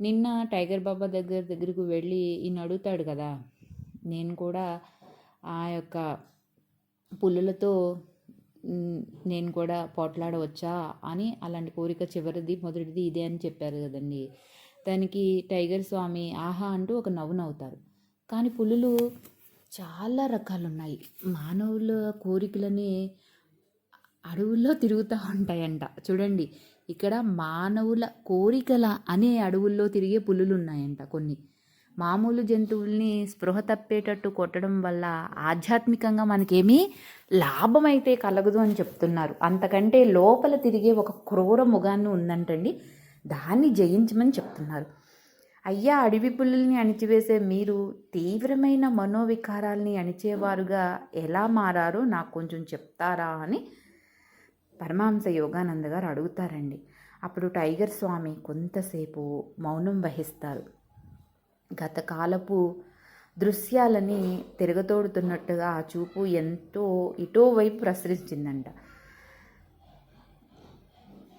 నిన్న టైగర్ బాబా దగ్గర దగ్గరకు వెళ్ళి ఈయన అడుగుతాడు కదా నేను కూడా ఆ యొక్క పులులతో నేను కూడా పోట్లాడవచ్చా అని అలాంటి కోరిక చివరిది మొదటిది ఇదే అని చెప్పారు కదండి. దానికి టైగర్ స్వామి ఆహా అంటూ ఒక నవ్వు నవ్వుతారు. కానీ పులులు చాలా రకాలు ఉన్నాయి మానవుల కోరికలని అడవుల్లో తిరుగుతూ ఉంటాయంట. చూడండి ఇక్కడ మానవుల కోరికల అనే అడవుల్లో తిరిగే పులులు ఉన్నాయంట కొన్ని. మామూలు జంతువుల్ని స్పృహ తప్పేటట్టు కొట్టడం వల్ల ఆధ్యాత్మికంగా మనకేమీ లాభం అయితే కలగదు అని చెప్తున్నారు. అంతకంటే లోపల తిరిగే ఒక క్రూర ముగాన్ని ఉందంటండి. దాన్ని జయించమని చెప్తున్నారు. అయ్యా అడవి పుల్లుల్ని అణిచివేసే మీరు తీవ్రమైన మనోవికారాల్ని అణిచేవారుగా ఎలా మారారో నాకు కొంచెం చెప్తారా అని పరమహంస యోగానంద గారు అడుగుతారండి. అప్పుడు టైగర్ స్వామి కొంతసేపు మౌనం వహిస్తారు. గత కాలపు దృశ్యాలని తిరగతోడుతున్నట్టుగా ఆ చూపు ఎంతో ఇటో వైపు ప్రసరించిందంట.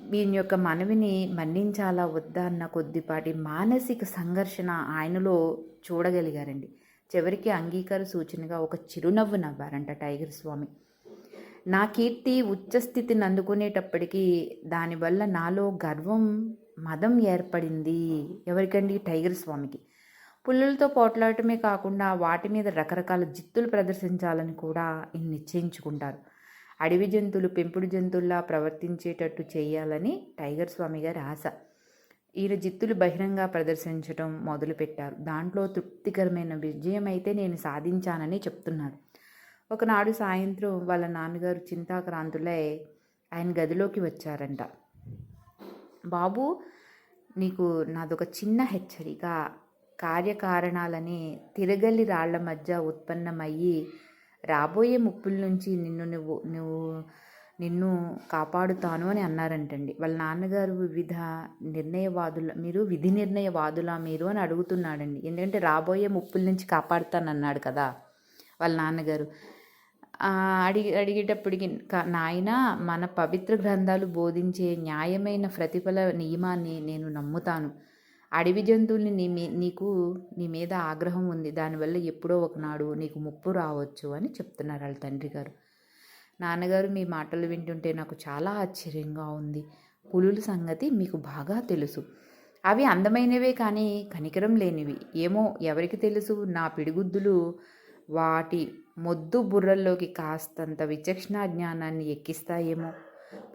వీని యొక్క మనవిని మన్నించాలా వద్దా అన్న కొద్దిపాటి మానసిక సంఘర్షణ ఆయనలో చూడగలిగారండి. చివరికి అంగీకార సూచనగా ఒక చిరునవ్వు నవ్వారంట టైగర్ స్వామి. నా కీర్తి ఉచ్చస్థితిని అందుకునేటప్పటికీ దానివల్ల నాలో గర్వం మదం ఏర్పడింది. ఎవరికండి? టైగర్ స్వామికి. పుల్లులతో పోట్లాడటమే కాకుండా వాటి మీద రకరకాల జిత్తులు ప్రదర్శించాలని కూడా నిశ్చయించుకుంటారు. అడవి జంతువులు పెంపుడు జంతువుల్లా ప్రవర్తించేటట్టు చేయాలని టైగర్ స్వామి గారి ఆశ. ఈయన జిత్తులు బహిరంగ ప్రదర్శించడం మొదలుపెట్టారు. దాంట్లో తృప్తికరమైన విజయం అయితే నేను సాధించానని చెప్తున్నారు ఒకనాడు సాయంత్రం వాళ్ళ నాన్నగారు చింతాక్రాంతులై ఆయన గదిలోకి వచ్చారంట. బాబు నీకు నాదొక చిన్న హెచ్చరిక. కార్యకారణాలని తిరగలి రాళ్ళ మధ్య ఉత్పన్నమయ్యి రాబోయే ముప్పుల నుంచి నిన్ను నువ్వు నువ్వు నిన్ను కాపాడుతాను అని అన్నారంటండి. వాళ్ళ నాన్నగారు వివిధ నిర్ణయవాదుల మీరు విధి నిర్ణయవాదులా మీరు అని అడుగుతున్నాడండి. ఎందుకంటే రాబోయే ముప్పుల నుంచి కాపాడుతానన్నాడు కదా వాళ్ళ నాన్నగారు. అడిగి అడిగేటప్పటికి నాయన మన పవిత్ర గ్రంథాలు బోధించే న్యాయమైన ప్రతిఫల నియమాన్ని నేను నమ్ముతాను. అడవి జంతువుల్ని నీ మీ నీకు నీ మీద ఆగ్రహం ఉంది. దానివల్ల ఎప్పుడో ఒకనాడు నీకు ముప్పు రావచ్చు అని చెప్తున్నారు వాళ్ళ తండ్రి గారు. నాన్నగారు మీ మాటలు వింటుంటే నాకు చాలా ఆశ్చర్యంగా ఉంది. పులుల సంగతి మీకు బాగా తెలుసు. అవి అందమైనవే కానీ కనికరం లేనివి. ఏమో ఎవరికి తెలుసు? నా పిడిగుద్దులు వాటి మొద్దు బుర్రల్లోకి కాస్తంత విచక్షణ జ్ఞానాన్ని ఎక్కిస్తాయేమో.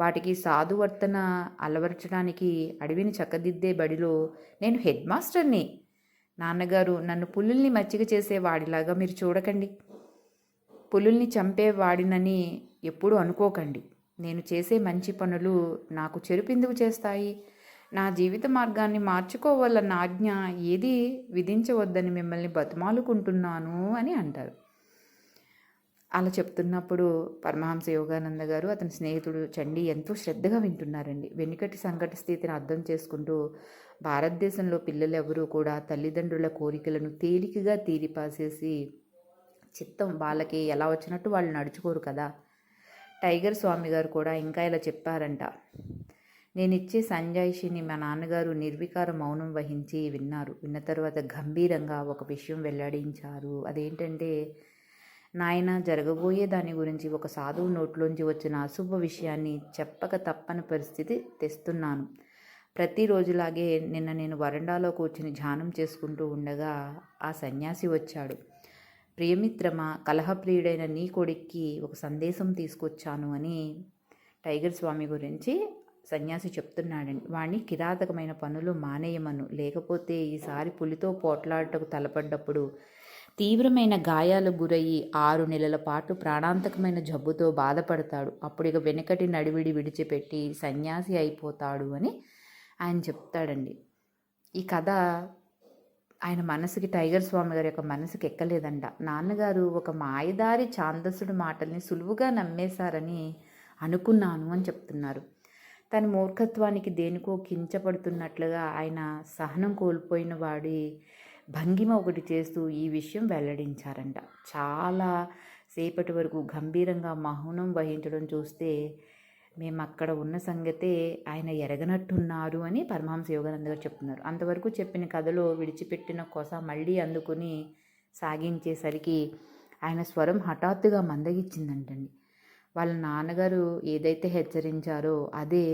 వాటికి సాధువర్తన అలవరచడానికి అడవిని చక్కదిద్దే బడిలో నేను హెడ్ మాస్టర్ని. నాన్నగారు నన్ను పులుల్ని మచ్చిక చేసే వాడిలాగా మీరు చూడకండి. పులుల్ని చంపేవాడినని ఎప్పుడూ అనుకోకండి. నేను చేసే మంచి పనులు నాకు చెరుపిందుకు చేస్తాయి? నా జీవిత మార్గాన్ని మార్చుకోవాలన్న ఆజ్ఞ ఏది విధించవద్దని మిమ్మల్ని బతిమాలుకుంటున్నాను అని అంటారు. అలా చెప్తున్నప్పుడు పరమహంస యోగానంద గారు అతని స్నేహితుడు చండి ఎంతో శ్రద్ధగా వింటున్నారండి. వెనుకటి సంకట స్థితిని అర్థం చేసుకుంటూ భారతదేశంలో పిల్లలెవరూ కూడా తల్లిదండ్రుల కోరికలను తేలికగా తీరిపాసేసి చిత్తం వాళ్ళకి ఎలా వచ్చినట్టు వాళ్ళు నడుచుకోరు కదా. టైగర్ స్వామి గారు కూడా ఇంకా ఇలా చెప్పారంట. నేను ఇచ్చే సంజాయిషిని మా నాన్నగారు నిర్వికార మౌనం వహించి విన్నారు. విన్న తర్వాత గంభీరంగా ఒక విషయం వెల్లడించారు. అదేంటంటే నాయన జరగబోయే దాని గురించి ఒక సాధువు నోట్లోంచి వచ్చిన అశుభ విషయాన్ని చెప్పక తప్పని పరిస్థితి తెస్తున్నాను. ప్రతిరోజులాగే నిన్న నేను వరండాలో కూర్చుని ధ్యానం చేసుకుంటూ ఉండగా ఆ సన్యాసి వచ్చాడు. ప్రియమిత్రమా కలహప్రియుడైన నీ కొడుక్కి ఒక సందేశం తీసుకొచ్చాను అని టైగర్ స్వామి గురించి సన్యాసి చెప్తున్నాడండి వాణ్ణి కిరాతకమైన పనులు మానేయమను. లేకపోతే ఈసారి పులితో పోట్లాడటకు తలపడ్డప్పుడు తీవ్రమైన గాయాలు గురయ్యి ఆరు నెలల పాటు ప్రాణాంతకమైన జబ్బుతో బాధపడతాడు. అప్పుడు ఇక వెనకటి నడివిడి విడిచిపెట్టి సన్యాసి అయిపోతాడు అని ఆయన చెప్తాడండి. ఈ కథ ఆయన మనసుకి టైగర్ స్వామి గారి యొక్క మనసుకి ఎక్కలేదంట. నాన్నగారు ఒక మాయదారి ఛాందసుడి మాటల్ని సులువుగా నమ్మేశారని అనుకున్నాను అని చెప్తున్నారు. తన మూర్ఖత్వానికి దేనికో కించపడుతున్నట్లుగా ఆయన సహనం కోల్పోయిన వాడి భంగిమ ఒకటి చేస్తూ ఈ విషయం వెల్లడించారంట. చాలా సేపటి వరకు గంభీరంగా మౌనం వహించడం చూస్తే మేము అక్కడ ఉన్న సంగతే ఆయన ఎరగనట్టున్నారు అని పరమహంస యోగానంద గారు చెప్తున్నారు. అంతవరకు చెప్పిన కథలో విడిచిపెట్టిన కొస మళ్ళీ అందుకుని సాగించేసరికి ఆయన స్వరం హఠాత్తుగా మందగించిందంటండి. వాళ్ళ నాన్నగారు ఏదైతే హెచ్చరించారో అదే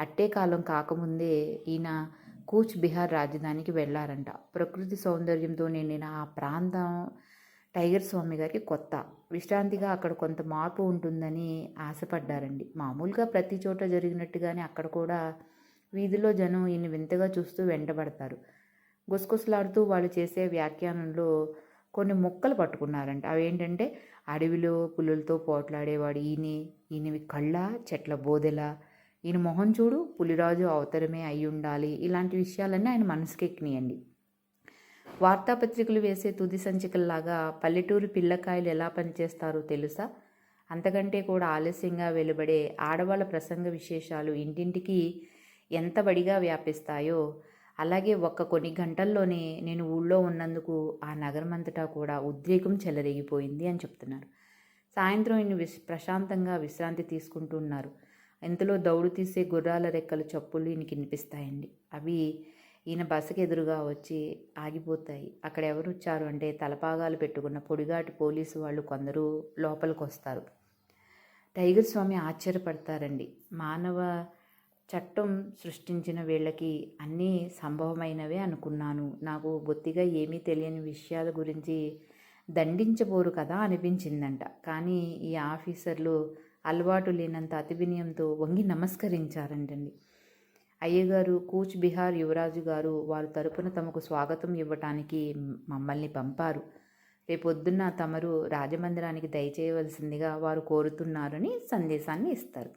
అట్టే కాలం కాకముందే ఈయన కూచ్ బిహార్ రాజధానికి వెళ్ళారంట ప్రకృతి సౌందర్యంతో నిండిన ఆ ప్రాంతం టైగర్ స్వామి గారికి కొత్త. విశ్రాంతిగా అక్కడ కొంత మార్పు ఉంటుందని ఆశపడ్డారండి. మామూలుగా ప్రతి చోట జరిగినట్టుగానే అక్కడ కూడా వీధిలో జనం ఈయన వింతగా చూస్తూ వెంటబడతారు. గుసగుసలాడుతూ వాళ్ళు చేసే వ్యాఖ్యానంలో కొన్ని మొక్కలు పట్టుకున్నారంట. అవేంటంటే అడవిలో పులులతో పోట్లాడేవాడు ఈయన ఈయనవి కళ్ళ చెట్ల బోదెల ఈయన మొహం చూడు పులిరాజు అవతరమే అయి ఉండాలి. ఇలాంటి విషయాలన్నీ ఆయన మనసుకి ఎక్కినాయండి. వార్తాపత్రికలు వేసే తుది సంచికల్లాగా పల్లెటూరు పిల్లకాయలు ఎలా పనిచేస్తారో తెలుసా? అంతకంటే కూడా ఆలస్యంగా వెలువడే ఆడవాళ్ళ ప్రసంగ విశేషాలు ఇంటింటికి ఎంత బడిగా వ్యాపిస్తాయో అలాగే ఒక్క కొన్ని గంటల్లోనే నేను ఊళ్ళో ఉన్నందుకు ఆ నగరం అంతటా కూడా ఉద్రేకం చెలరేగిపోయింది అని చెప్తున్నారు. సాయంత్రం ఈయన విశ్ ప్రశాంతంగా విశ్రాంతి తీసుకుంటున్నారు ఇంతలో దౌడు తీసే గుర్రాల రెక్కల చప్పులు ఈయనకి వినిపిస్తాయండి. అవి ఈయన బసకి ఎదురుగా వచ్చి ఆగిపోతాయి. అక్కడ ఎవరు వచ్చారు అంటే తలపాగాలు పెట్టుకున్న పొడిగాటి పోలీసు వాళ్ళు కొందరు లోపలికి వస్తారు. టైగర్ స్వామి ఆశ్చర్యపడతారండి. మానవ చట్టం సృష్టించిన వీళ్ళకి అన్నీ సంభవమైనవే అనుకున్నాను. నాకు బొత్తిగా ఏమీ తెలియని విషయాల గురించి దండించబోరు కదా అనిపించిందంట. కానీ ఈ ఆఫీసర్లు అలవాటు లేనంత అతివినయంతో వంగి నమస్కరించారంటండి. అయ్యగారు కూచ్ బిహార్ యువరాజు గారు వారి తరపున తమకు స్వాగతం ఇవ్వటానికి మమ్మల్ని పంపారు. రేపొద్దున్న తమరు రాజమందిరానికి దయచేయవలసిందిగా వారు కోరుతున్నారని సందేశాన్ని ఇస్తారు.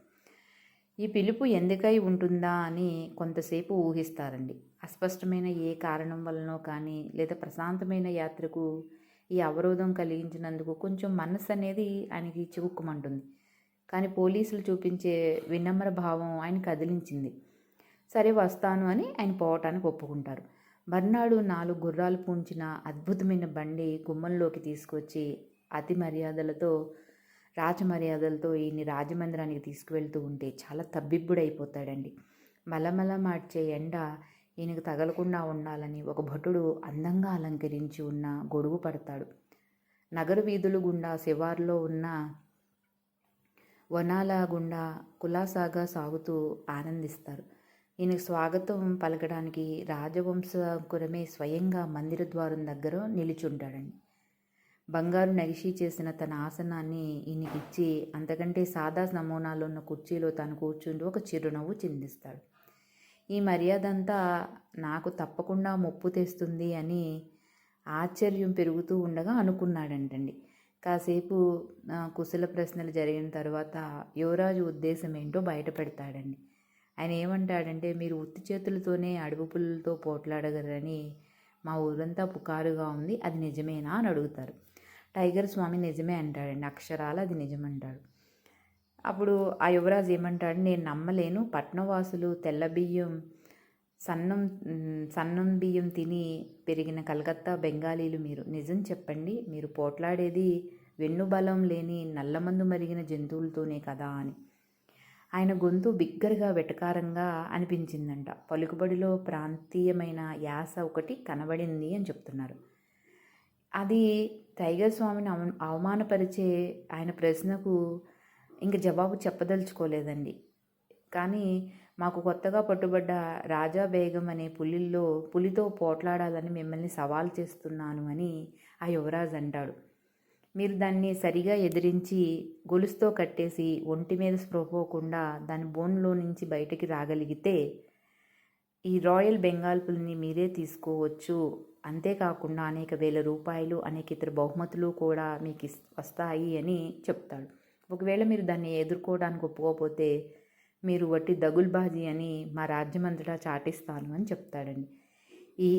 ఈ పిలుపు ఎందుకై ఉంటుందా అని కొంతసేపు ఊహిస్తారండి. అస్పష్టమైన ఏ కారణం వలనో కానీ లేదా ప్రశాంతమైన యాత్రకు ఈ అవరోధం కలిగించినందుకు కొంచెం మనసు అనేది ఆయనకి చివుక్కుమంటుంది. కానీ పోలీసులు చూపించే వినమ్ర భావం ఆయన కదిలించింది. సరే వస్తాను అని ఆయన పోవటానికి ఒప్పుకుంటారు. మర్నాడు నాలుగు గుర్రాలు పూంచిన అద్భుతమైన బండి గుమ్మంలోకి తీసుకొచ్చి అతి మర్యాదలతో రాజమర్యాదలతో ఈయన్ని రాజమందిరానికి తీసుకువెళ్తూ ఉంటే చాలా తబ్బిబ్బుడైపోతాడండి. మలమల మార్చే ఎండ ఈయనకు తగలకుండా ఉండాలని ఒక భటుడు అందంగా అలంకరించి ఉన్న గొడుగు పడతాడు. నగర వీధులు గుండా శివార్లో ఉన్న వనాల గుండా కులాసాగా సాగుతూ ఆనందిస్తారు. ఈయనకు స్వాగతం పలకడానికి రాజవంశకురమే స్వయంగా మందిర ద్వారం దగ్గర నిలిచుంటాడండి. బంగారు నగిషి చేసిన తన ఆసనాన్ని ఈయనకిచ్చి అంతకంటే సాదా నమూనాలో ఉన్న కుర్చీలో తను కూర్చుంటూ ఒక చిరునవ్వు చిందిస్తాడు. ఈ మర్యాద అంతా నాకు తప్పకుండా ముప్పు తెస్తుంది అని ఆశ్చర్యం పెరుగుతూ ఉండగా అనుకున్నాడంటండి. కాసేపు కుశల ప్రశ్నలు జరిగిన తర్వాత యువరాజు ఉద్దేశం ఏంటో బయటపెడతాడండి. ఆయన ఏమంటాడంటే మీరు ఉత్తి చేతులతోనే అడుగు పుల్లలతో పోట్లాడగలరని మా ఊరంతా పుకారుగా ఉంది అది నిజమేనా? అని అడుగుతారు. టైగర్ స్వామి నిజమే అంటాడండి అక్షరాలు అది నిజమంటాడు. అప్పుడు ఆ యువరాజు ఏమంటాడు నేను నమ్మలేను పట్నవాసులు తెల్ల బియ్యం సన్నం సన్నం బియ్యం తిని పెరిగిన కలకత్తా బెంగాలీలు మీరు. నిజం చెప్పండి మీరు పోట్లాడేది వెన్నుబలం లేని నల్లమందు మరిగిన జంతువులతోనే కదా అని. ఆయన గొంతు బిగ్గరగా వెటకారంగా అనిపించిందంట. పలుకుబడిలో ప్రాంతీయమైన యాస ఒకటి కనబడింది అని చెప్తున్నారు. అది టైగర్ స్వామిని అవ అవమానపరిచే ఆయన ప్రశ్నకు ఇంక జవాబు చెప్పదలుచుకోలేదండి. కానీ మాకు కొత్తగా పట్టుబడ్డ రాజా బేగం అనే పులిల్లో పులితో పోట్లాడాలని మిమ్మల్ని సవాల్ చేస్తున్నాను అని ఆ యువరాజు అంటాడు. మీరు దాన్ని సరిగా ఎదిరించి గొలుసుతో కట్టేసి ఒంటి మీద స్పృహపోకుండా దాని బోన్లో నుంచి బయటికి రాగలిగితే ఈ రాయల్ బెంగాల్ పులిని మీరే తీసుకోవచ్చు. అంతేకాకుండా అనేక వేల రూపాయలు అనేక ఇతర బహుమతులు కూడా మీకు వస్తాయి అని చెప్తాడు. ఒకవేళ మీరు దాన్ని ఎదుర్కోవడానికి ఒప్పుకోకపోతే మీరు వట్టి దగుల్బాజీ అని మా రాజ్యమంతటా చాటిస్తాను అని చెప్తాడండి. ఈ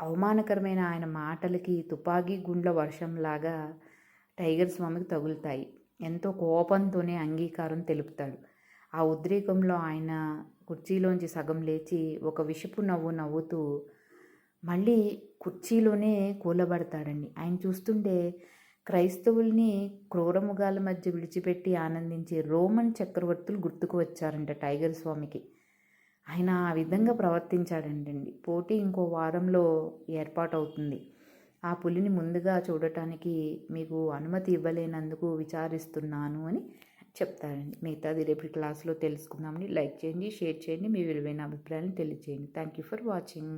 అవమానకరమైన ఆయన మాటలకి తుపాకీ గుండ్ల వర్షంలాగా టైగర్ స్వామికి తగులుతాయి. ఎంతో కోపంతోనే అంగీకారం తెలుపుతాడు. ఆ ఉద్రేకంలో ఆయన కుర్చీలోంచి సగం లేచి ఒక విషపు నవ్వు నవ్వుతూ మళ్ళీ కుర్చీలోనే కూలబడతాడండి. ఆయన చూస్తుంటే క్రైస్తవుల్ని క్రూరముగాల మధ్య విడిచిపెట్టి ఆనందించే రోమన్ చక్రవర్తులు గుర్తుకు వచ్చారంట టైగర్ స్వామికి. ఆయన ఆ విధంగా ప్రవర్తించాడంటండి. పోటీ ఇంకో వారంలో ఏర్పాటు అవుతుంది ఆ పులిని ముందుగా చూడటానికి మీకు అనుమతి ఇవ్వలేనందుకు విచారిస్తున్నాను అని చెప్తారండి మిగతాది రేపటి క్లాస్లో తెలుసుకుందామని లైక్ చేయండి షేర్ చేయండి మీ విలువైన అభిప్రాయాన్ని తెలియజేయండి థ్యాంక్ యూ ఫర్ వాచింగ్.